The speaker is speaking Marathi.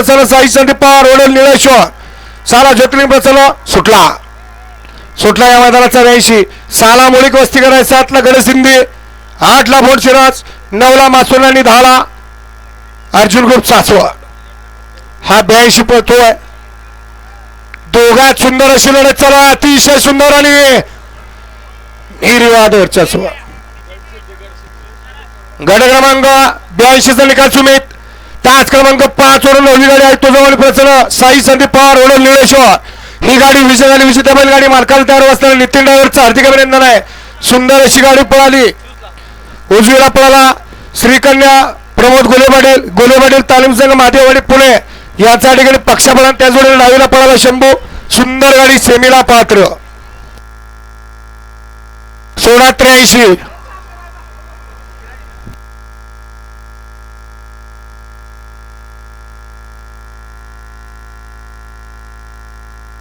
प्रसन्न साईसाठी पार ओढेल निळेश्वर. साला ज्योतिर्लिंग प्रसन्न सुटला. सुटला या मैदानाचा ब्याऐंशी सहाला मुळीक वस्ती करायचा सातला गडसिंधी आठला भोट शिराज नऊला मासुर आणि दहाला अर्जुन ग्रुप सासवा हा ब्याऐंशी पळतोय दोघात सुंदर अशी लढत चला अतिशय सुंदर आणि निर्वाद वर्चस्व गड क्रमांक ब्याऐंशीचा निकाल सुमित. तास क्रमांक पाच वरून नवली गाडी आहे. तो जवळ साई संदीप पवार ओढून निळेश्वर. ही गाडी विजय झाली. विजय त्या गाडी मालकाला तयार असताना नितीन ड्रायव्हरचं हार्दिक अभिनंदन आहे. सुंदर अशी गाडी पळाली. उजवीला पळाला श्रीकन्या प्रमोद गोलेबाडेल. गोलेपाटील तालीम संघ माधेवाडी पुणे. याचा ठिकाणी पक्षाप्रधान त्याच वेळेला डावीला पळाला शंभू. सुंदर गाडी सेमीला पात्र. सोळा त्र्याऐंशी.